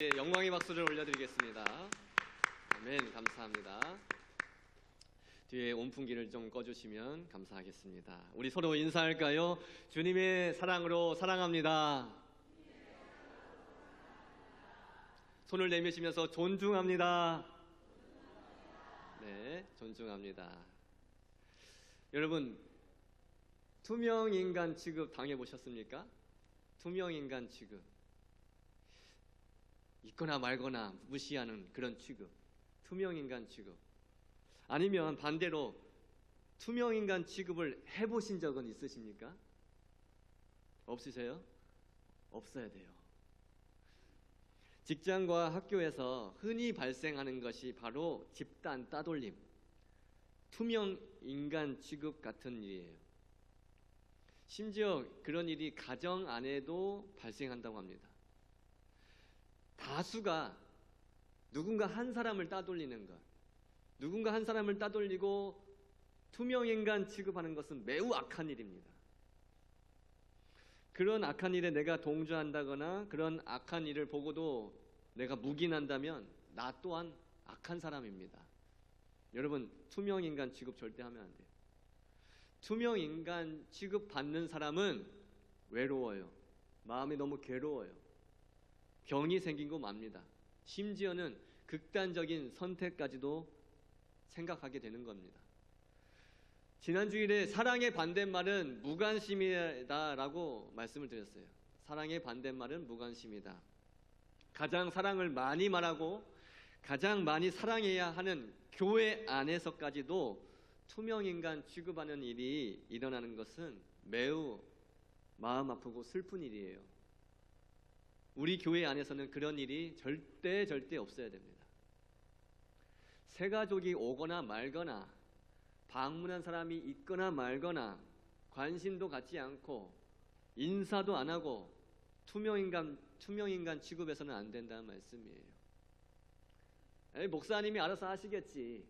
예, 영광의 박수를 올려드리겠습니다. 아멘, 감사합니다. 뒤에 온풍기를 좀 꺼주시면 감사하겠습니다. 우리 서로 인사할까요? 주님의 사랑으로 사랑합니다. 손을 내미시면서 존중합니다. 네, 존중합니다. 여러분, 투명 인간 취급 당해보셨습니까? 투명 인간 취급. 있거나 말거나 무시하는 그런 취급. 투명 인간 취급. 아니면 반대로 투명 인간 취급을 해보신 적은 있으십니까? 없으세요? 없어야 돼요. 직장과 학교에서 흔히 발생하는 것이 바로 집단 따돌림, 투명 인간 취급 같은 일이에요. 심지어 그런 일이 가정 안에도 발생한다고 합니다. 다수가 누군가 한 사람을 따돌리는 것, 누군가 한 사람을 따돌리고 투명 인간 취급하는 것은 매우 악한 일입니다. 그런 악한 일에 내가 동조한다거나 그런 악한 일을 보고도 내가 묵인한다면 나 또한 악한 사람입니다. 여러분 투명 인간 취급 절대 하면 안 돼요. 투명 인간 취급 받는 사람은 외로워요. 마음이 너무 괴로워요. 병이 생긴 거 맙니다. 심지어는 극단적인 선택까지도 생각하게 되는 겁니다. 지난 주일에 사랑의 반대말은 무관심이다라고 말씀을 드렸어요. 사랑의 반대말은 무관심이다. 가장 사랑을 많이 말하고 가장 많이 사랑해야 하는 교회 안에서까지도 투명 인간 취급하는 일이 일어나는 것은 매우 마음 아프고 슬픈 일이에요. 우리 교회 안에서는 그런 일이 절대 절대 없어야 됩니다. 새 가족이 오거나 말거나 방문한 사람이 있거나 말거나 관심도 갖지 않고 인사도 안 하고 투명 인간 투명 인간 취급해서는 안 된다는 말씀이에요. 목사님이 알아서 하시겠지.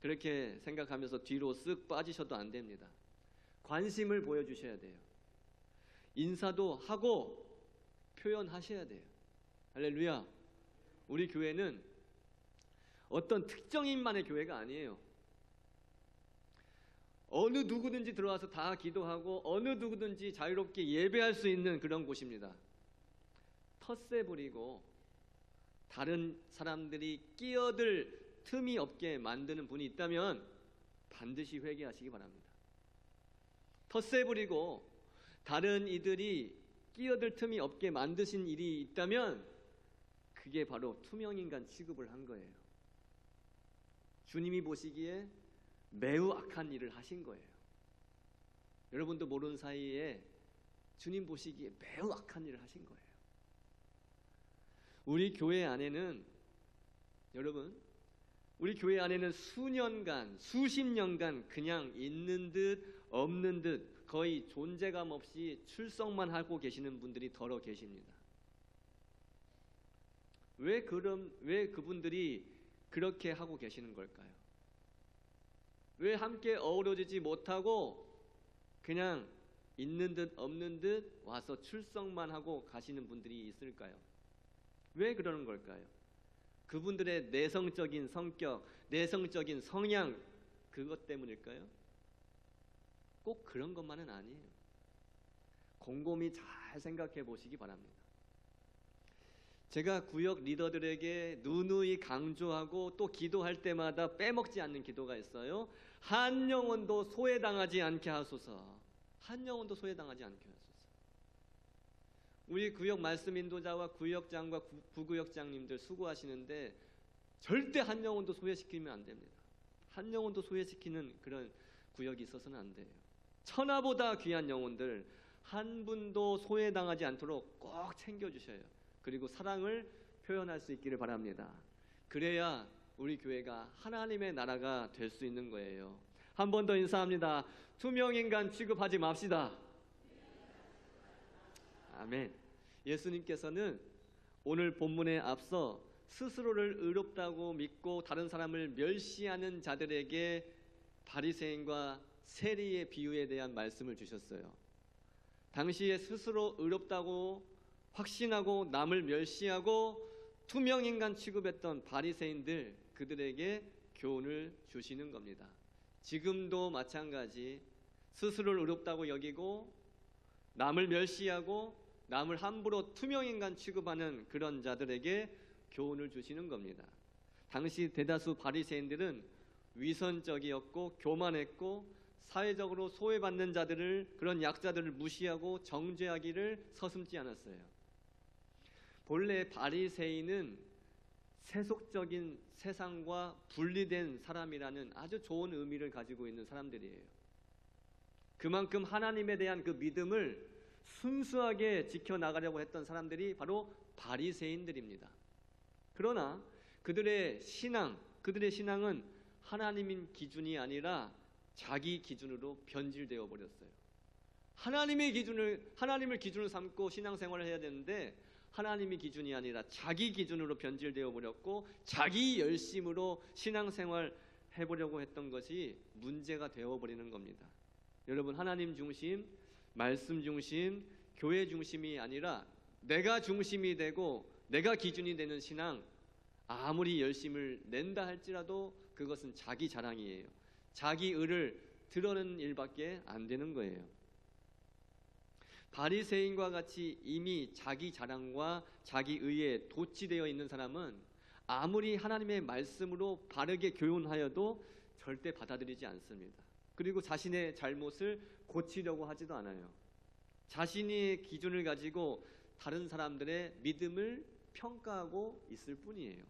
그렇게 생각하면서 뒤로 쓱 빠지셔도 안 됩니다. 관심을 보여주셔야 돼요. 인사도 하고 표현하셔야 돼요. 할렐루야. 우리 교회는 어떤 특정인만의 교회가 아니에요. 어느 누구든지 들어와서 다 기도하고 어느 누구든지 자유롭게 예배할 수 있는 그런 곳입니다. 텃세 부리고 다른 사람들이 끼어들 틈이 없게 만드는 분이 있다면 반드시 회개하시기 바랍니다. 텃세 부리고 다른 이들이 끼어들 틈이 없게 만드신 일이 있다면 그게 바로 투명인간 취급을 한 거예요. 주님이 보시기에 매우 악한 일을 하신 거예요. 여러분도 모르는 사이에 주님 보시기에 매우 악한 일을 하신 거예요. 우리 교회 안에는 여러분 우리 교회 안에는 수년간, 수십 년간 그냥 있는 듯 없는 듯 거의 존재감 없이 출석만 하고 계시는 분들이 더러 계십니다. 왜 그럼 왜 그분들이 그렇게 하고 계시는 걸까요? 왜 함께 어우러지지 못하고 그냥 있는 듯 없는 듯 와서 출석만 하고 가시는 분들이 있을까요? 왜 그러는 걸까요? 그분들의 내성적인 성격, 내성적인 성향 그것 때문일까요? 꼭 그런 것만은 아니에요. 곰곰이 잘 생각해 보시기 바랍니다. 제가 구역 리더들에게 누누이 강조하고 또 기도할 때마다 빼먹지 않는 기도가 있어요. 한 영혼도 소외당하지 않게 하소서. 한 영혼도 소외당하지 않게 하소서. 우리 구역 말씀 인도자와 구역장과 구, 부구역장님들 수고하시는데 절대 한 영혼도 소외시키면 안 됩니다. 한 영혼도 소외시키는 그런 구역이 있어서는 안 돼요. 천하보다 귀한 영혼들 한 분도 소외당하지 않도록 꼭 챙겨주셔요. 그리고 사랑을 표현할 수 있기를 바랍니다. 그래야 우리 교회가 하나님의 나라가 될 수 있는 거예요. 한 번 더 인사합니다. 투명 인간 취급하지 맙시다. 아멘. 예수님께서는 오늘 본문에 앞서 스스로를 의롭다고 믿고 다른 사람을 멸시하는 자들에게 바리새인과 세리의 비유에 대한 말씀을 주셨어요. 당시에 스스로 의롭다고 확신하고 남을 멸시하고 투명 인간 취급했던 바리새인들 그들에게 교훈을 주시는 겁니다. 지금도 마찬가지 스스로를 의롭다고 여기고 남을 멸시하고 남을 함부로 투명 인간 취급하는 그런 자들에게 교훈을 주시는 겁니다. 당시 대다수 바리새인들은 위선적이었고 교만했고 사회적으로 소외받는 자들을 그런 약자들을 무시하고 정죄하기를 서슴지 않았어요. 본래 바리새인은 세속적인 세상과 분리된 사람이라는 아주 좋은 의미를 가지고 있는 사람들이에요. 그만큼 하나님에 대한 그 믿음을 순수하게 지켜 나가려고 했던 사람들이 바로 바리새인들입니다. 그러나 그들의 신앙, 그들의 신앙은 하나님인 기준이 아니라 자기 기준으로 변질되어 버렸어요. 하나님의 기준을 하나님을 기준으로 삼고 신앙생활을 해야 되는데 하나님의 기준이 아니라 자기 기준으로 변질되어 버렸고 자기 열심으로 신앙생활 해보려고 했던 것이 문제가 되어 버리는 겁니다. 여러분 하나님 중심, 말씀 중심, 교회 중심이 아니라 내가 중심이 되고 내가 기준이 되는 신앙 아무리 열심을 낸다 할지라도 그것은 자기 자랑이에요. 자기 의를 드러내는 일밖에 안 되는 거예요. 바리새인과 같이 이미 자기 자랑과 자기 의에 도취되어 있는 사람은 아무리 하나님의 말씀으로 바르게 교훈하여도 절대 받아들이지 않습니다. 그리고 자신의 잘못을 고치려고 하지도 않아요. 자신의 기준을 가지고 다른 사람들의 믿음을 평가하고 있을 뿐이에요.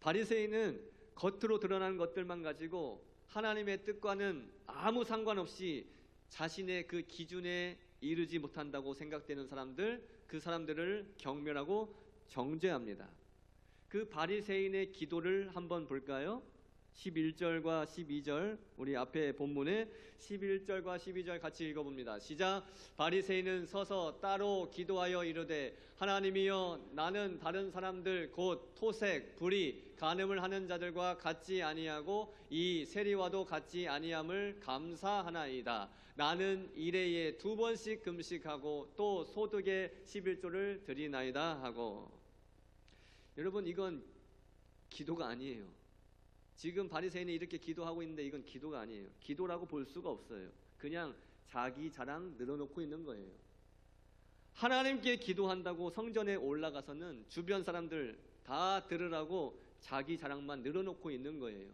바리새인은 겉으로 드러나는 것들만 가지고 하나님의 뜻과는 아무 상관없이 자신의 그 기준에 이르지 못한다고 생각되는 사람들, 그 사람들을 경멸하고 정죄합니다. 그 바리새인의 기도를 한번 볼까요? 11절과 12절 우리 앞에 본문에 11절과 12절 같이 읽어봅니다. 시작. 바리새인은 서서 따로 기도하여 이르되 하나님이여 나는 다른 사람들 곧 토색, 불의, 간음을 하는 자들과 같지 아니하고 이 세리와도 같지 아니함을 감사하나이다. 나는 일회에 두 번씩 금식하고 또 소득의 11조를 드리나이다 하고 여러분 이건 기도가 아니에요. 지금 바리새인이 이렇게 기도하고 있는데 이건 기도가 아니에요. 기도라고 볼 수가 없어요. 그냥 자기 자랑 늘어놓고 있는 거예요. 하나님께 기도한다고 성전에 올라가서는 주변 사람들 다 들으라고 자기 자랑만 늘어놓고 있는 거예요.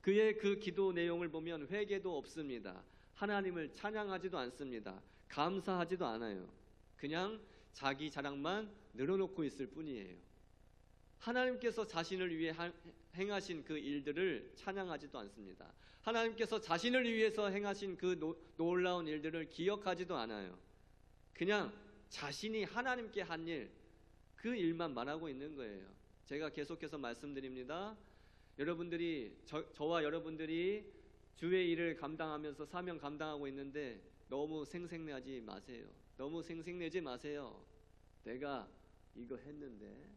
그의 그 기도 내용을 보면 회개도 없습니다. 하나님을 찬양하지도 않습니다. 감사하지도 않아요. 그냥 자기 자랑만 늘어놓고 있을 뿐이에요. 하나님께서 자신을 위해 행하신 그 일들을 찬양하지도 않습니다. 하나님께서 자신을 위해서 행하신 그 노, 놀라운 일들을 기억하지도 않아요. 그냥 자신이 하나님께 한 일, 그 일만 말하고 있는 거예요. 제가 계속해서 말씀드립니다. 여러분들이 저, 저와 여러분들이 주의 일을 감당하면서 사명 감당하고 있는데 너무 생색내지 마세요. 너무 생색내지 마세요. 내가 이거 했는데,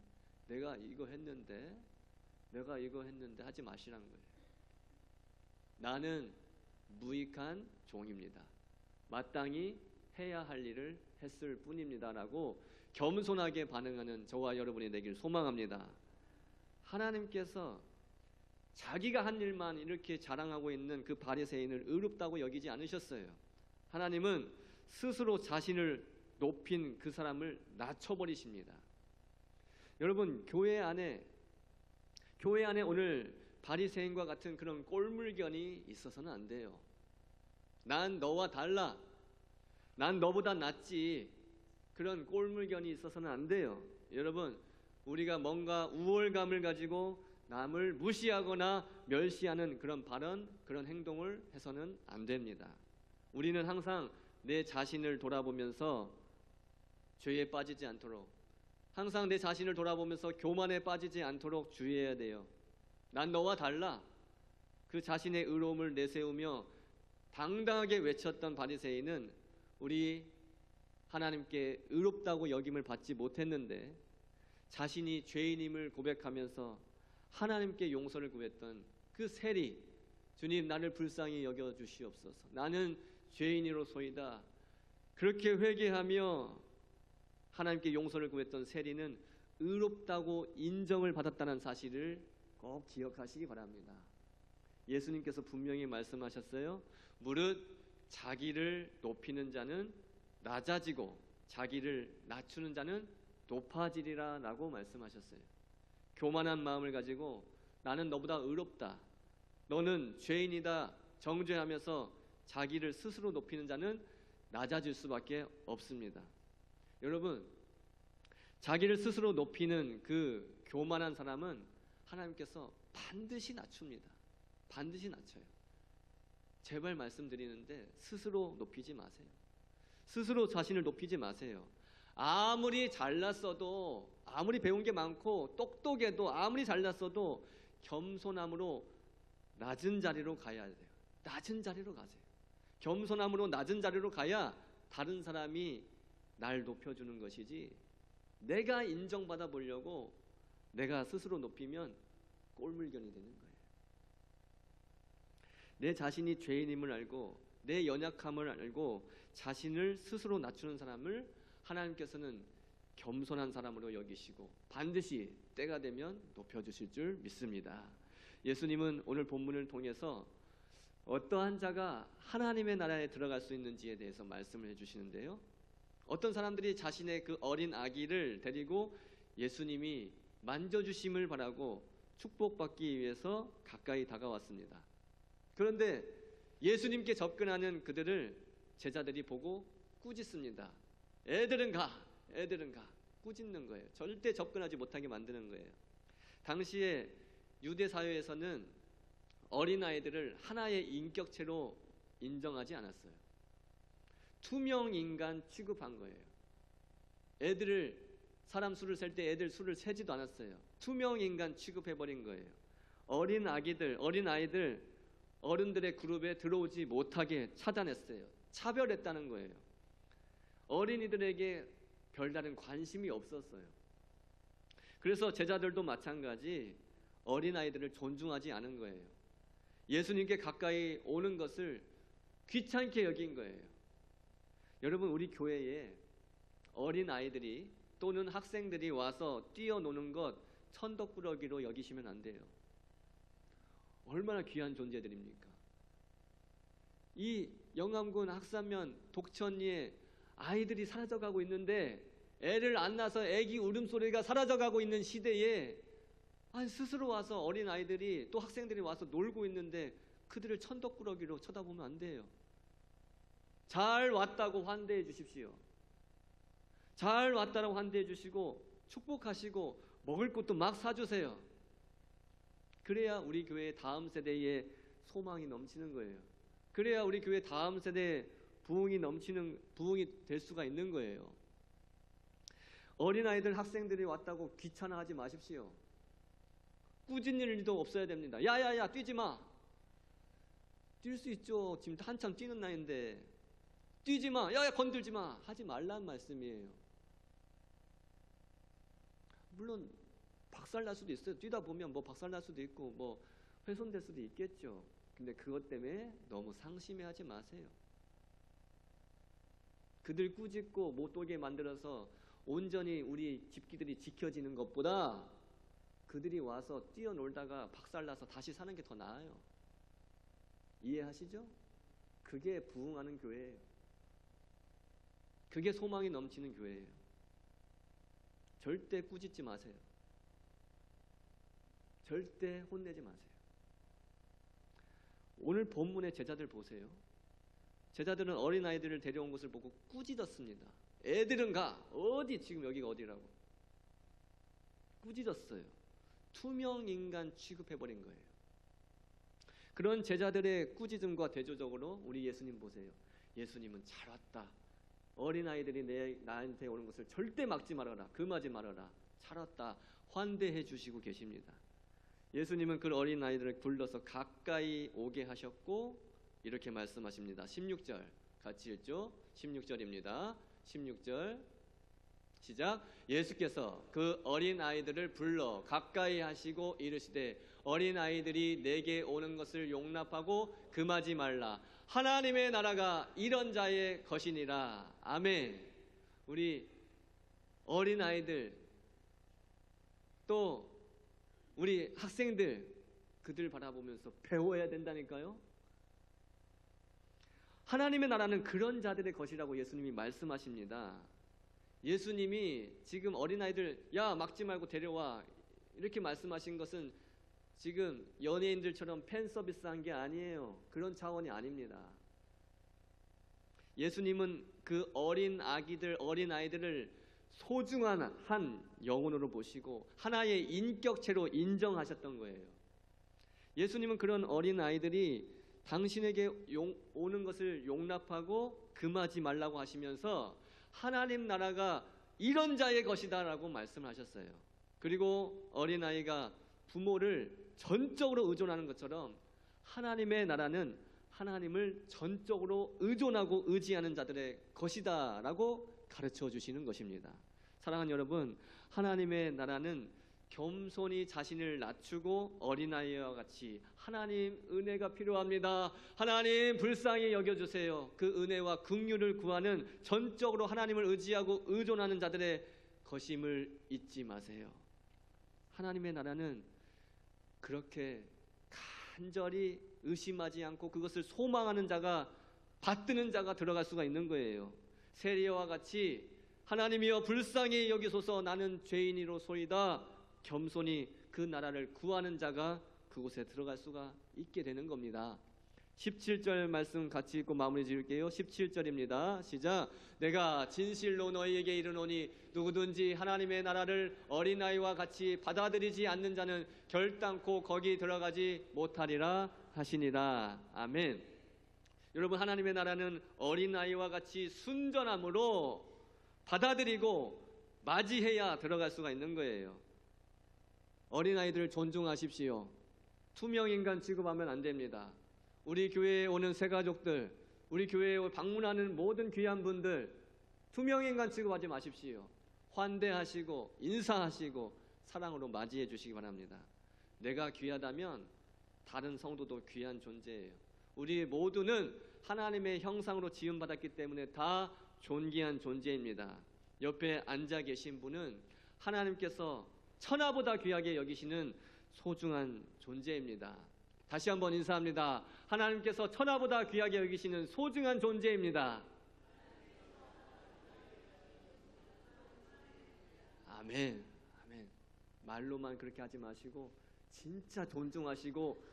내가 이거 했는데, 내가 이거 했는데 하지 마시란 거예요. 나는 무익한 종입니다. 마땅히 해야 할 일을 했을 뿐입니다라고 겸손하게 반응하는 저와 여러분이 되길 소망합니다. 하나님께서 자기가 한 일만 이렇게 자랑하고 있는 그 바리새인을 의롭다고 여기지 않으셨어요. 하나님은 스스로 자신을 높인 그 사람을 낮춰버리십니다. 여러분 교회 안에 교회 안에 오늘 바리새인과 같은 그런 꼴물견이 있어서는 안 돼요. 난 너와 달라. 난 너보다 낫지. 그런 꼴물견이 있어서는 안 돼요. 여러분, 우리가 뭔가 우월감을 가지고 남을 무시하거나 멸시하는 그런 발언, 그런 행동을 해서는 안 됩니다. 우리는 항상 내 자신을 돌아보면서 죄에 빠지지 않도록 항상 내 자신을 돌아보면서 교만에 빠지지 않도록 주의해야 돼요. 난 너와 달라. 그 자신의 의로움을 내세우며 당당하게 외쳤던 바리새인은 우리 하나님께 의롭다고 여김을 받지 못했는데 자신이 죄인임을 고백하면서 하나님께 용서를 구했던 그 세리 주님 나를 불쌍히 여겨 주시옵소서. 나는 죄인이로소이다. 그렇게 회개하며 하나님께 용서를 구했던 세리는 의롭다고 인정을 받았다는 사실을 꼭 기억하시기 바랍니다. 예수님께서 분명히 말씀하셨어요. 무릇 자기를 높이는 자는 낮아지고 자기를 낮추는 자는 높아지리라 라고 말씀하셨어요. 교만한 마음을 가지고 나는 너보다 의롭다. 너는 죄인이다. 정죄하면서 자기를 스스로 높이는 자는 낮아질 수밖에 없습니다. 여러분, 자기를 스스로 높이는 그 교만한 사람은 하나님께서 반드시 낮춥니다. 반드시 낮춰요. 제발 말씀드리는데 스스로 높이지 마세요. 스스로 자신을 높이지 마세요. 아무리 잘났어도 아무리 배운 게 많고 똑똑해도 아무리 잘났어도 겸손함으로 낮은 자리로 가야 돼요. 낮은 자리로 가세요. 겸손함으로 낮은 자리로 가야 다른 사람이 날 높여주는 것이지 내가 인정받아 보려고 내가 스스로 높이면 꼴물견이 되는 거예요. 내 자신이 죄인임을 알고 내 연약함을 알고 자신을 스스로 낮추는 사람을 하나님께서는 겸손한 사람으로 여기시고 반드시 때가 되면 높여주실 줄 믿습니다. 예수님은 오늘 본문을 통해서 어떠한 자가 하나님의 나라에 들어갈 수 있는지에 대해서 말씀을 해주시는데요. 어떤 사람들이 자신의 그 어린 아기를 데리고 예수님이 만져주심을 바라고 축복받기 위해서 가까이 다가왔습니다. 그런데 예수님께 접근하는 그들을 제자들이 보고 꾸짖습니다. 애들은 가, 애들은 가. 꾸짖는 거예요. 절대 접근하지 못하게 만드는 거예요. 당시에 유대 사회에서는 어린 아이들을 하나의 인격체로 인정하지 않았어요. 투명 인간 취급한 거예요. 애들을 사람 수를 셀 때 애들 수를 세지도 않았어요. 투명 인간 취급해 버린 거예요. 어린 아기들, 어린 아이들 어른들의 그룹에 들어오지 못하게 차단했어요. 차별했다는 거예요. 어린이들에게 별다른 관심이 없었어요. 그래서 제자들도 마찬가지 어린 아이들을 존중하지 않은 거예요. 예수님께 가까이 오는 것을 귀찮게 여긴 거예요. 여러분, 우리 교회에 어린 아이들이 또는 학생들이 와서 뛰어노는 것 천덕꾸러기로 여기시면 안 돼요. 얼마나 귀한 존재들입니까? 이 영암군 학산면 독천리에 아이들이 사라져가고 있는데 애를 안 낳아서 애기 울음소리가 사라져가고 있는 시대에 아니 스스로 와서 어린 아이들이 또 학생들이 와서 놀고 있는데 그들을 천덕꾸러기로 쳐다보면 안 돼요. 잘 왔다고 환대해 주십시오. 잘 왔다라고 환대해 주시고 축복하시고 먹을 것도 막 사주세요. 그래야 우리 교회 다음 세대에 소망이 넘치는 거예요. 그래야 우리 교회 다음 세대에 부흥이 넘치는 부흥이 될 수가 있는 거예요. 어린 아이들 학생들이 왔다고 귀찮아하지 마십시오. 꾸짖는 일도 없어야 됩니다. 야야야 뛰지 마. 뛸 수 있죠. 지금 한창 뛰는 나이인데 뛰지 마. 야 야 건들지 마. 하지 말란 말씀이에요. 물론 박살 날 수도 있어요. 뛰다 보면 뭐 박살 날 수도 있고 뭐 훼손될 수도 있겠죠. 근데 그것 때문에 너무 상심해하지 마세요. 그들 꾸짖고 못 오게 만들어서 온전히 우리 집기들이 지켜지는 것보다 그들이 와서 뛰어놀다가 박살나서 다시 사는 게 더 나아요. 이해하시죠? 그게 부흥하는 교회예요. 그게 소망이 넘치는 교회예요. 절대 꾸짖지 마세요. 절대 혼내지 마세요. 오늘 본문의 제자들 보세요. 제자들은 어린아이들을 데려온 것을 보고 꾸짖었습니다. 애들은 가. 어디 지금 여기가 어디라고. 꾸짖었어요. 투명 인간 취급해버린 거예요. 그런 제자들의 꾸짖음과 대조적으로 우리 예수님 보세요. 예수님은 잘 왔다. 어린아이들이 내, 나한테 오는 것을 절대 막지 말아라. 금하지 말아라. 잘 왔다. 환대해 주시고 계십니다. 예수님은 그 어린아이들을 불러서 가까이 오게 하셨고 이렇게 말씀하십니다. 16절 같이 읽죠. 16절입니다. 16절 시작. 예수께서 그 어린 아이들을 불러 가까이 하시고 이르시되 어린 아이들이 내게 오는 것을 용납하고 금하지 말라. 하나님의 나라가 이런 자의 것이니라. 아멘. 우리 어린 아이들 또 우리 학생들 그들 바라보면서 배워야 된다니까요. 하나님의 나라는 그런 자들의 것이라고 예수님이 말씀하십니다. 예수님이 지금 어린아이들 야 막지 말고 데려와 이렇게 말씀하신 것은 지금 연예인들처럼 팬 서비스 한 게 아니에요. 그런 차원이 아닙니다. 예수님은 그 어린 아기들, 어린 아이들을 소중한 한 영혼으로 보시고 하나의 인격체로 인정하셨던 거예요. 예수님은 그런 어린 아이들이 당신에게 용- 오는 것을 용납하고 금하지 말라고 하시면서 하나님 나라가 이런 자의 것이다라고 말씀하셨어요. 그리고 어린 아이가 부모를 전적으로 의존하는 것처럼 하나님의 나라는 하나님을 전적으로 의존하고 의지하는 자들의 것이다 라고 가르쳐 주시는 것입니다. 사랑하는 여러분, 하나님의 나라는 겸손히 자신을 낮추고 어린아이와 같이 하나님 은혜가 필요합니다. 하나님 불쌍히 여겨주세요. 그 은혜와 긍휼을 구하는 전적으로 하나님을 의지하고 의존하는 자들의 것임을 잊지 마세요. 하나님의 나라는 그렇게 간절히 의심하지 않고 그것을 소망하는 자가 받드는 자가 들어갈 수가 있는 거예요. 세리와 같이 하나님이여 불쌍히 여기소서 나는 죄인이로 소이다 겸손히 그 나라를 구하는 자가 그곳에 들어갈 수가 있게 되는 겁니다. 17절 말씀 같이 읽고 마무리 지을게요. 17절입니다. 시작. 내가 진실로 너희에게 이르노니 누구든지 하나님의 나라를 어린아이와 같이 받아들이지 않는 자는 결단코 거기 들어가지 못하리라 하시니라. 아멘. 여러분 하나님의 나라는 어린아이와 같이 순전함으로 받아들이고 맞이해야 들어갈 수가 있는 거예요. 어린아이들을 존중하십시오. 투명인간 취급하면 안 됩니다. 우리 교회에 오는 새가족들, 우리 교회에 방문하는 모든 귀한 분들, 투명인간 취급하지 마십시오. 환대하시고, 인사하시고, 사랑으로 맞이해 주시기 바랍니다. 내가 귀하다면 다른 성도도 귀한 존재예요. 우리 모두는 하나님의 형상으로 지음받았기 때문에 다 존귀한 존재입니다. 옆에 앉아 계신 분은 하나님께서 천하보다 귀하게 여기시는 소중한 존재입니다. 다시 한번 인사합니다. 하나님께서 천하보다 귀하게 여기시는 소중한 존재입니다. 아멘. 아멘. 말로만 그렇게 하지 마시고 진짜 존중하시고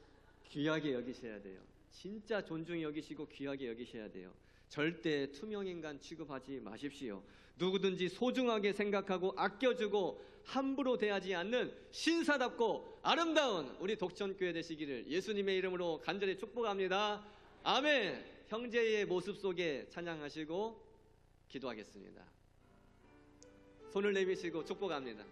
귀하게 여기셔야 돼요. 진짜 존중히 여기시고 귀하게 여기셔야 돼요. 절대 투명인간 취급하지 마십시오. 누구든지 소중하게 생각하고 아껴주고 함부로 대하지 않는 신사답고 아름다운 우리 독천교회 되시기를 예수님의 이름으로 간절히 축복합니다. 아멘. 형제의 모습 속에 찬양하시고 기도하겠습니다. 손을 내미시고 축복합니다.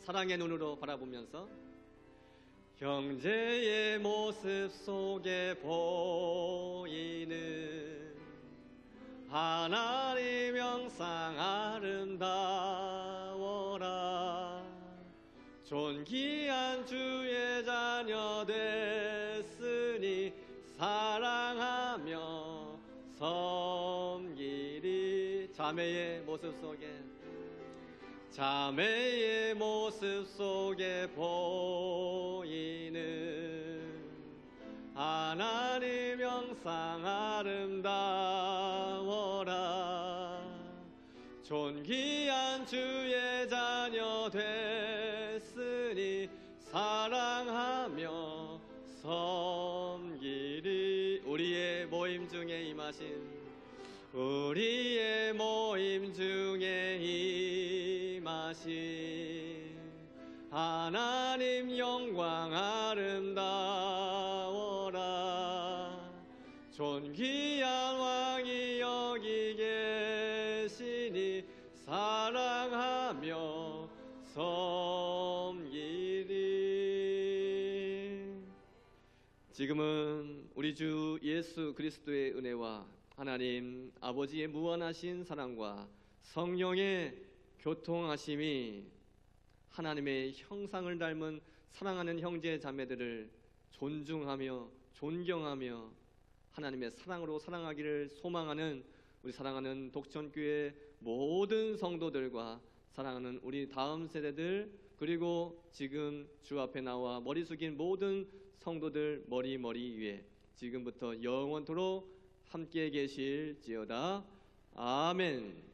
사랑의 눈으로 바라보면서 형제의 모습 속에 보이는 하나님 영상 아름다워라. 존귀한 주의 자녀 됐으니 사랑하며 섬기리. 자매의 모습 속에 자매의 모습 속에 보이는 하나님 영상 아름다워라 존귀한 주의 자녀 됐으니 사랑하며 섬기리. 우리의 모임 중에 임하신 우리의 모임 중에 임하신 하나님 영광 아름다워라. 존귀 여러분, 우리 주 예수 그리스도의 은혜와 하나님 아버지의 무한하신 사랑과 성령의 교통하심이 하나님의 형상을 닮은 사랑하는 형제 자매들을 존중하며 존경하며 하나님의 사랑으로 사랑하기를 소망하는 우리 사랑하는 독천교회 모든 성도들과 사랑하는 우리 다음 세대들 그리고 지금 주 앞에 나와 머리 숙인 모든 성도들 머리 머리 위에 지금부터 영원토록 함께 계실지어다. 아멘.